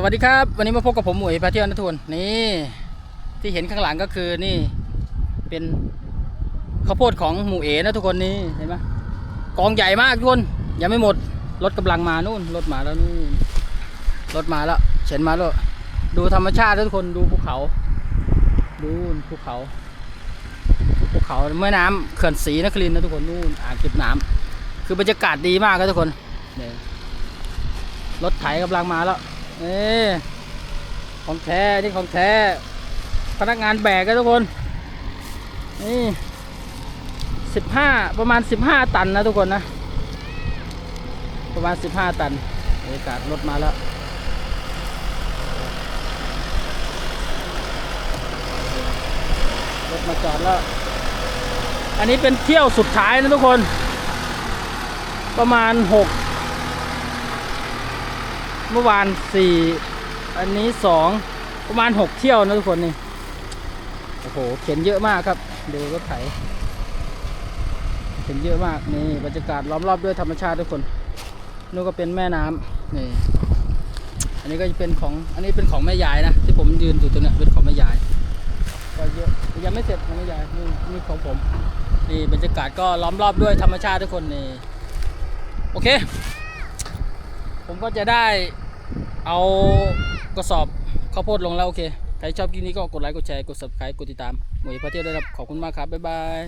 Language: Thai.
สวัสดีครับ วันนี้มาพบกับผมหมวยพาเที่ยวนะทุนนี่ที่เห็นข้างหลังก็คือนี่เป็นข้าวโพดของหมูเอนะทุกคนนี่เห็นไหมกองใหญ่มากทุกคนยังไม่หมดรถกำลังมานู่นรถมาแล้วนู่รถมาแล้วเข็นมาแล้วดูธรรมชาติทุกคนดูภูเขา ดูภูเขาภูเขาแม่น้ำเขื่อนศรีนครินนะทุกคนนู่นอ่างเก็บน้ำคือบรรยากาศดีมากครับทุกคนรถไถกำลังมาแล้ว นี่ของแท้ นี่ของแท้ พนักงานแบกกันทุกคน นี่สิบห้าประมาณสิบห้าตันนะทุกคนนะ ประมาณสิบห้าตันบรรยากาศรถมาแล้วรถมาจอดแล้ว อันนี้เป็นเที่ยวสุดท้ายนะทุกคน ประมาณหก เมื่อวานสี่อันนี้สองประมาณหกเที่ยวนะทุกคนนี่โอ้โหเข็นเยอะมากครับดูรถไถเข็นเยอะมากนี่บรรยากาศล้อมรอบด้วยธรรมชาติทุกคนนู่นก็เป็นแม่น้ำนี่อันนี้ก็จะเป็นของอันนี้เป็นของแม่ยายนะที่ผมยืนอยู่ตรงเนี้ยเป็นของแม่ยายก็เยอะยังไม่เสร็จของแม่ยายนี่นี่ของผมนี่บรรยากาศก็ล้อมรอบด้วยธรรมชาติทุกคนนี่โอเค ผมก็จะได้เอากระสอบข้าวโพดลงแล้วโอเค ใครชอบคลิปนี้ก็กดไลค์ กดแชร์ กด subscribe กดติดตามหมวยพาเที่ยวได้รับขอบคุณมากครับ บ๊ายบาย